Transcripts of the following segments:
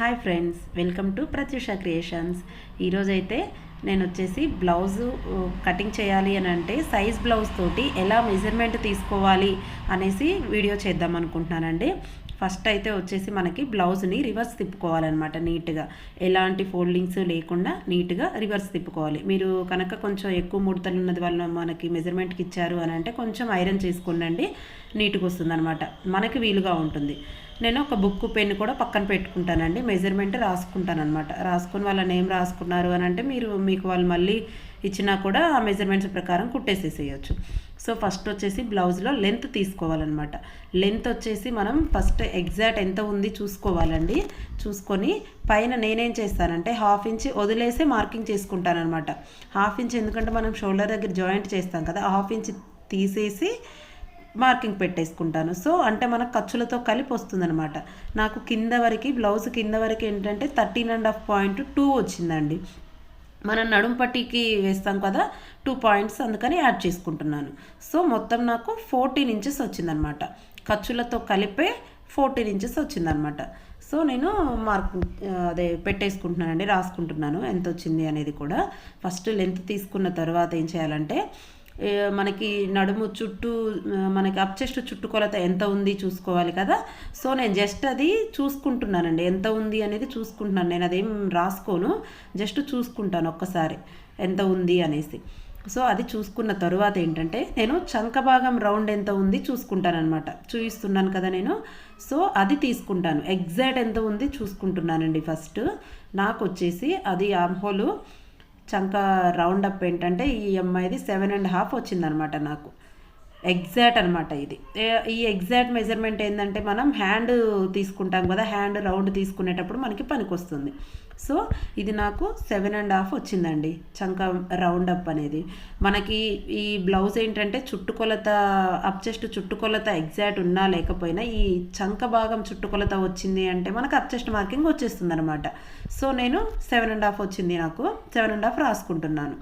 Hi friends welcome to Pratyusha creations. ఈరోజైతే నేను వచ్చేసి బ్లౌజు కటింగ్ చేయాలి అని అంటే సైజ్ బ్లౌజ్ తోటి ఎలా మెజర్మెంట్ తీసుకోవాలి అనేసి వీడియో చేద్దాం అనుకుంటున్నానండి. ఫస్ట్ అయితే వచ్చేసి మనకి బ్లౌజ్ని రివర్స్ తిప్పుకోవాలన్నమాట నీట్గా. ఎలాంటి ఫోల్డింగ్స్ లేకుండా నీట్గా రివర్స్ తిప్పుకోవాలి. మీరు కనుక కొంచెం ఎక్కువ ముడతలు ఉన్నది వల్ల మనకి మెజర్మెంట్కి ఇచ్చారు అని అంటే కొంచెం ఐరన్ చేసుకుండండి నీట్గా వస్తుంది అనమాట మనకి వీలుగా ఉంటుంది. నేను ఒక బుక్ పెన్ కూడా పక్కన పెట్టుకుంటానండి. మెజర్మెంట్ రాసుకుంటాను అనమాట రాసుకుని వాళ్ళ నేమ్ రాసుకున్నారు అని అంటే మీరు మీకు వాళ్ళు మళ్ళీ ఇచ్చినా కూడా ఆ మెజర్మెంట్స్ ప్రకారం కుట్టేసేసేయచ్చు. సో ఫస్ట్ వచ్చేసి బ్లౌజ్లో లెంత్ తీసుకోవాలన్నమాట. లెంత్ వచ్చేసి మనం ఫస్ట్ ఎగ్జాక్ట్ ఎంత ఉంది చూసుకోవాలండి. చూసుకొని పైన నేనేం చేస్తానంటే హాఫ్ ఇంచ్ వదిలేసి మార్కింగ్ చేసుకుంటానమాట హాఫ్ ఇంచ్ ఎందుకంటే మనం షోల్డర్ దగ్గర జాయింట్ చేస్తాం కదా హాఫ్ ఇంచ్ తీసేసి మార్కింగ్ పెట్టేసుకుంటాను. సో అంటే మనకు ఖర్చులతో కలిపి వస్తుందనమాట నాకు కింద వరకు బ్లౌజ్ కింద వరకు ఏంటంటే thirteen and half point two వచ్చిందండి. మనం నడుం వేస్తాం కదా టూ పాయింట్స్ అందుకని యాడ్ చేసుకుంటున్నాను. సో మొత్తం నాకు ఫోర్టీన్ ఇంచెస్ వచ్చిందనమాట ఖర్చులతో కలిపే ఫోర్టీన్ ఇంచెస్ వచ్చిందనమాట సో నేను మార్క్ అదే పెట్టేసుకుంటున్నానండి రాసుకుంటున్నాను ఎంత వచ్చింది అనేది కూడా. ఫస్ట్ లెంత్ తీసుకున్న తర్వాత ఏం చేయాలంటే మనకి నడుము చుట్టూ మనకి అప్ చెస్ట్ చుట్టుకొలత ఎంత ఉంది చూసుకోవాలి కదా. సో నేను జస్ట్ అది చూసుకుంటున్నానండి. ఎంత ఉంది అనేది చూసుకుంటున్నాను. నేను అదేం రాసుకోను. జస్ట్ చూసుకుంటాను ఒక్కసారి. ఎంత ఉంది అనేసి. సో అది చూసుకున్న తరువాత ఏంటంటే నేను చంక భాగం రౌండ్ ఎంత ఉంది చూసుకుంటానమాట చూపిస్తున్నాను కదా నేను. సో అది తీసుకుంటాను. ఎగ్జాక్ట్ ఎంత ఉంది చూసుకుంటున్నానండి ఫస్ట్. నాకు వచ్చేసి అది ఆమ్హోలు చంక రౌండ్ అప్ ఏంటంటే ఈ అమ్మాయిది సెవెన్ అండ్ హాఫ్ వచ్చిందనమాట నాకు. ఎగ్జాక్ట్ అనమాట ఇది. ఈ ఎగ్జాక్ట్ మెజర్మెంట్ ఏంటంటే మనం హ్యాండ్ తీసుకుంటాం కదా హ్యాండ్ రౌండ్ తీసుకునేటప్పుడు మనకి పనికి వస్తుంది సో ఇది నాకు సెవెన్ అండ్ హాఫ్ వచ్చిందండి చంక రౌండ్ అప్ అనేది. మనకి ఈ బ్లౌజ్ ఏంటంటే చుట్టుకొలత అప్ చెస్ట్ చుట్టుకొలత ఎగ్జాక్ట్ ఉన్నా లేకపోయినా ఈ చంక భాగం చుట్టుకొలత వచ్చింది అంటే మనకు అప్ చెస్ట్ మార్కింగ్ వచ్చేస్తుంది అనమాట సో నేను సెవెన్ అండ్ హాఫ్ వచ్చింది నాకు సెవెన్ అండ్ హాఫ్ రాసుకుంటున్నాను.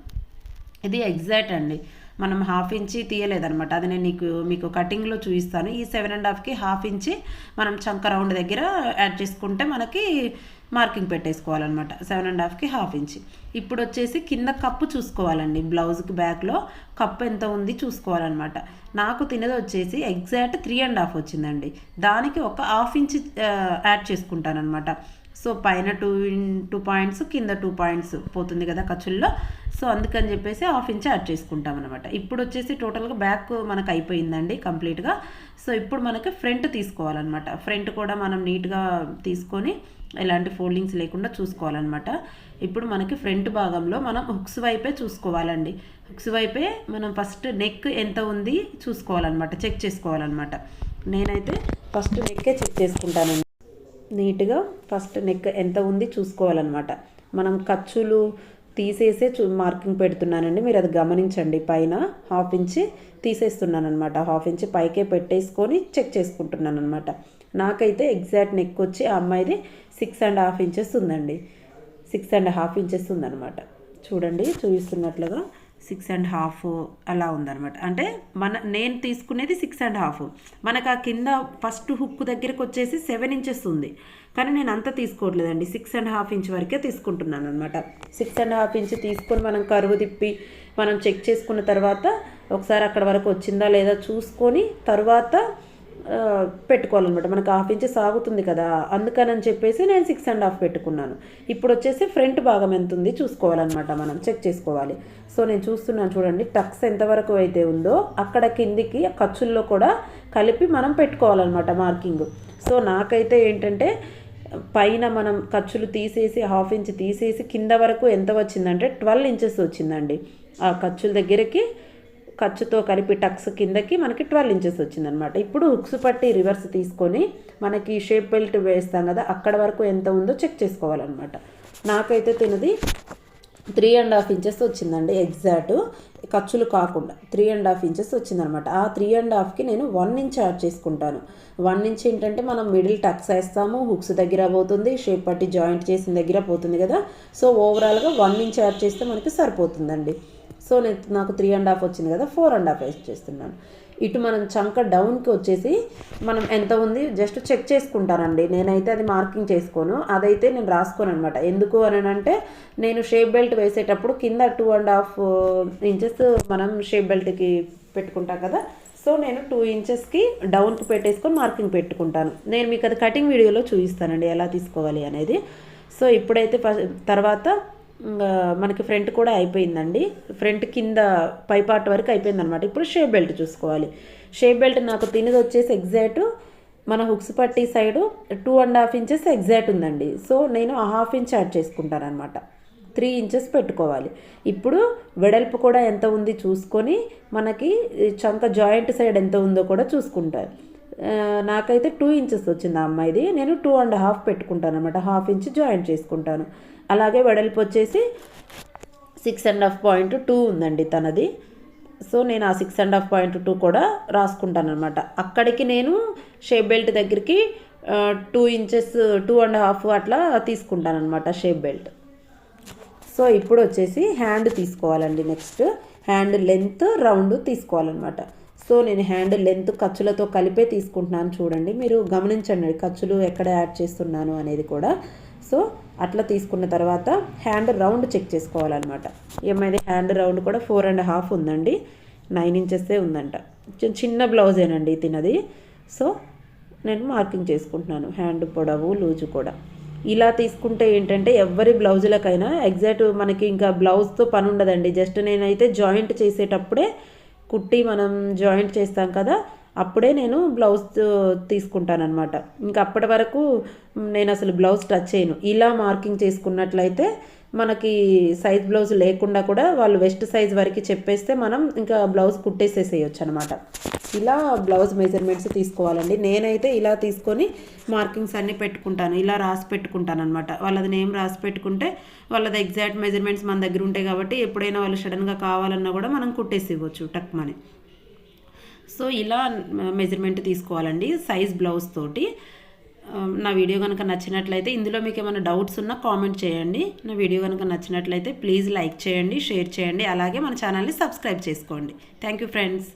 ఇది ఎగ్జాక్ట్ అండి. మనం హాఫ్ ఇంచి తీయలేదనమాట అది నేను నీకు మీకు కటింగ్లో చూపిస్తాను. ఈ సెవెన్ అండ్ హాఫ్కి హాఫ్ ఇంచి మనం చంక రౌండ్ దగ్గర యాడ్ చేసుకుంటే మనకి మార్కింగ్ పెట్టేసుకోవాలన్నమాట. సెవెన్ అండ్ హాఫ్కి హాఫ్ ఇంచి ఇప్పుడు వచ్చేసి కింద కప్పు చూసుకోవాలండి. బ్లౌజ్కి బ్యాక్లో కప్పు ఎంత ఉంది చూసుకోవాలన్నమాట. నాకు తినది వచ్చేసి ఎగ్జాక్ట్ త్రీ అండ్ హాఫ్ వచ్చిందండి. దానికి ఒక హాఫ్ ఇంచ్ యాడ్ చేసుకుంటానమాట సో పైన టూ టూ పాయింట్స్ కింద టూ పాయింట్స్ పోతుంది కదా ఖర్చుల్లో. సో అందుకని చెప్పేసి హాఫ్ ఇంచ్ యాడ్ చేసుకుంటాం అనమాట ఇప్పుడు వచ్చేసి టోటల్గా బ్యాక్ మనకు అయిపోయిందండి కంప్లీట్గా. సో ఇప్పుడు మనకి ఫ్రంట్ తీసుకోవాలన్నమాట. ఫ్రంట్ కూడా మనం నీట్గా తీసుకొని ఎలాంటి ఫోల్డింగ్స్ లేకుండా చూసుకోవాలన్నమాట. ఇప్పుడు మనకి ఫ్రంట్ భాగంలో మనం హుక్స్ వైపే చూసుకోవాలండి. హుక్స్ వైపే మనం ఫస్ట్ నెక్ ఎంత ఉంది చూసుకోవాలన్నమాట. చెక్ చేసుకోవాలన్నమాట. నేనైతే ఫస్ట్ నెక్కే చెక్ చేసుకుంటానండి. నీట్గా ఫస్ట్ నెక్ ఎంత ఉంది చూసుకోవాలన్నమాట. మనం ఖర్చులు తీసేసే చూ మార్కింగ్ పెడుతున్నానండి. మీరు అది గమనించండి. పైన హాఫ్ ఇంచి తీసేస్తున్నాను అనమాట హాఫ్ ఇంచి పైకే పెట్టేసుకొని చెక్ చేసుకుంటున్నాను అనమాట నాకైతే ఎగ్జాక్ట్ నెక్ వచ్చి ఆ అమ్మాయిది సిక్స్ అండ్ హాఫ్ ఇంచెస్ ఉందండి. సిక్స్ అండ్ హాఫ్ ఇంచెస్ ఉందన్నమాట. చూడండి చూపిస్తున్నట్లుగా సిక్స్ అండ్ హాఫ్ అలా ఉందనమాట అంటే మన నేను తీసుకునేది సిక్స్ అండ్ హాఫ్. మనకు ఆ కింద ఫస్ట్ హుక్ దగ్గరకు వచ్చేసి సెవెన్ ఇంచెస్ ఉంది. కానీ నేను అంత తీసుకోవట్లేదండి. సిక్స్ అండ్ హాఫ్ ఇంచ్ వరకే తీసుకుంటున్నాను అనమాట సిక్స్ అండ్ హాఫ్ ఇంచ్ తీసుకొని మనం కరువు తిప్పి మనం చెక్ చేసుకున్న తర్వాత ఒకసారి అక్కడ వరకు వచ్చిందా లేదా చూసుకొని తర్వాత పెట్టుకోవాలన్నమాట. మనకు హాఫ్ ఇంచ్ సాగుతుంది కదా. అందుకని చెప్పేసి నేను సిక్స్ అండ్ హాఫ్ పెట్టుకున్నాను. ఇప్పుడు వచ్చేసి ఫ్రంట్ భాగం ఎంత ఉంది చూసుకోవాలన్నమాట మనం. చెక్ చేసుకోవాలి. సో నేను చూస్తున్నాను చూడండి. టక్స్ ఎంతవరకు అయితే ఉందో అక్కడ కిందికి ఖర్చుల్లో కూడా కలిపి మనం పెట్టుకోవాలన్నమాట మార్కింగ్. సో నాకైతే ఏంటంటే పైన మనం ఖర్చులు తీసేసి హాఫ్ ఇంచ్ తీసేసి కింద వరకు ఎంత వచ్చిందంటే ట్వెల్వ్ ఇంచెస్ వచ్చిందండి. ఆ ఖర్చుల దగ్గరికి ఖర్చుతో కలిపి టక్స్ కిందకి మనకి ట్వెల్వ్ ఇంచెస్ వచ్చిందనమాట ఇప్పుడు హుక్స్ పట్టి రివర్స్ తీసుకొని మనకి షేప్ బెల్ట్ వేస్తాం కదా అక్కడ వరకు ఎంత ఉందో చెక్ చేసుకోవాలన్నమాట. నాకైతే తినది త్రీ అండ్ హాఫ్ ఇంచెస్ వచ్చిందండి ఎగ్జాక్ట్. ఖర్చులు కాకుండా త్రీ అండ్ హాఫ్ ఇంచెస్ వచ్చిందనమాట ఆ త్రీ అండ్ హాఫ్కి నేను వన్ ఇంచ్ యాడ్ చేసుకుంటాను. వన్ ఇంచ్ ఏంటంటే మనం మిడిల్ టక్స్ వేస్తాము హుక్స్ దగ్గర పోతుంది షేప్ పట్టి జాయింట్ చేసిన దగ్గర పోతుంది కదా. సో ఓవరాల్గా వన్ ఇంచ్ యాడ్ చేస్తే మనకి సరిపోతుందండి. సో నేను నాకు త్రీ అండ్ హాఫ్ వచ్చింది కదా ఫోర్ అండ్ హాఫ్ వేస్ట్ చేస్తున్నాను. ఇటు మనం చంక డౌన్కి వచ్చేసి మనం ఎంత ఉంది? జస్ట్ చెక్ చేసుకుంటానండి. నేనైతే అది మార్కింగ్ చేసుకోను. అదైతే నేను రాసుకోను అనమాట ఎందుకు అని అంటే నేను షేప్ బెల్ట్ వేసేటప్పుడు కింద టూ అండ్ హాఫ్ ఇంచెస్ మనం షేప్ బెల్ట్కి పెట్టుకుంటాం కదా సో నేను టూ ఇంచెస్కి డౌన్కి పెట్టేసుకొని మార్కింగ్ పెట్టుకుంటాను. నేను మీకు అది కటింగ్ వీడియోలో చూపిస్తానండి ఎలా తీసుకోవాలి అనేది. సో ఇప్పుడైతే తర్వాత మనకి ఫ్రంట్ కూడా అయిపోయిందండి. ఫ్రంట్ కింద పై పార్ట్ వరకు అయిపోయింది అనమాట ఇప్పుడు షేప్ బెల్ట్ చూసుకోవాలి. షేప్ బెల్ట్ నాకు తినది వచ్చేసి ఎగ్జాక్ట్ మన హుక్స్ పట్టి side two and half inches exact ఉందండి. సో నేను ఆ హాఫ్ ఇంచ్ యాడ్ చేసుకుంటాను అనమాట త్రీ ఇంచెస్ పెట్టుకోవాలి. ఇప్పుడు వెడల్పు కూడా ఎంత ఉంది చూసుకొని మనకి చంక జాయింట్ సైడ్ ఎంత ఉందో కూడా చూసుకుంటారు. నాకైతే టూ ఇంచెస్ వచ్చింది ఆ అమ్మాయిది. నేను టూ అండ్ హాఫ్ పెట్టుకుంటాను అనమాట హాఫ్ ఇంచ్ జాయింట్ చేసుకుంటాను. అలాగే వెడల్పు వచ్చేసి six and half point two ఉందండి తనది. సో నేను ఆ six and half point two కూడా రాసుకుంటాను అనమాట అక్కడికి నేను షేప్ బెల్ట్ దగ్గరికి two inches two and half అట్లా తీసుకుంటాను అనమాట షేప్ బెల్ట్ సో ఇప్పుడు వచ్చేసి హ్యాండ్ తీసుకోవాలండి నెక్స్ట్ హ్యాండ్ లెంత్ రౌండ్ తీసుకోవాలన్నమాట. సో నేను హ్యాండ్ లెంత్ ఖర్చులతో కలిపే తీసుకుంటున్నాను చూడండి. మీరు గమనించండి ఖర్చులు ఎక్కడ యాడ్ చేస్తున్నాను అనేది కూడా. సో అట్లా తీసుకున్న తర్వాత హ్యాండ్ రౌండ్ చెక్ చేసుకోవాలన్నమాట. ఏమైంది హ్యాండ్ రౌండ్ కూడా ఫోర్ అండ్ హాఫ్ ఉందండి. నైన్ ఇంచెస్సే ఉందంట. చిన్న బ్లౌజేనండి తినది. సో నేను మార్కింగ్ చేసుకుంటున్నాను. హ్యాండ్ పొడవు లూజు కూడా. ఇలా తీసుకుంటే ఏంటంటే ఎవరి బ్లౌజులకైనా ఎగ్జాక్ట్ మనకి ఇంకా బ్లౌజ్తో పని ఉండదండి జస్ట్ నేనైతే జాయింట్ చేసేటప్పుడే కుట్టి మనం జాయింట్ చేస్తాం కదా అప్పుడే నేను బ్లౌజ్ తీసుకుంటానమాట ఇంకా అప్పటి వరకు నేను అసలు బ్లౌజ్ టచ్ చేయను. ఇలా మార్కింగ్ చేసుకున్నట్లయితే మనకి సైజ్ బ్లౌజ్ లేకుండా కూడా వాళ్ళు వెస్ట్ సైజ్ వరకు చెప్పేస్తే మనం ఇంకా బ్లౌజ్ కుట్టేసేసేయచ్చు అనమాట ఇలా బ్లౌజ్ మెజర్మెంట్స్ తీసుకోవాలండి. నేనైతే ఇలా తీసుకొని మార్కింగ్స్ అన్నీ పెట్టుకుంటాను. ఇలా రాసి పెట్టుకుంటాను అనమాట వాళ్ళది నేమ్ రాసి పెట్టుకుంటే వాళ్ళది ఎగ్జాక్ట్ మెజర్మెంట్స్ మన దగ్గర ఉంటాయి కాబట్టి ఎప్పుడైనా వాళ్ళు సడన్గా కావాలన్నా కూడా మనం కుట్టేసి ఇవ్వచ్చు టక్మని. సో ఇలా మెజర్మెంట్ తీసుకోవాలండి సైజ్ బ్లౌజ్ తోటి. నా వీడియో కనుక నచ్చినట్లయితే ఇందులో మీకు ఏమైనా డౌట్స్ ఉన్నా కామెంట్ చేయండి. నా వీడియో కనుక నచ్చినట్లయితే ప్లీజ్ లైక్ చేయండి షేర్ చేయండి. అలాగే మన ఛానల్ని సబ్స్క్రైబ్ చేసుకోండి. Thank you friends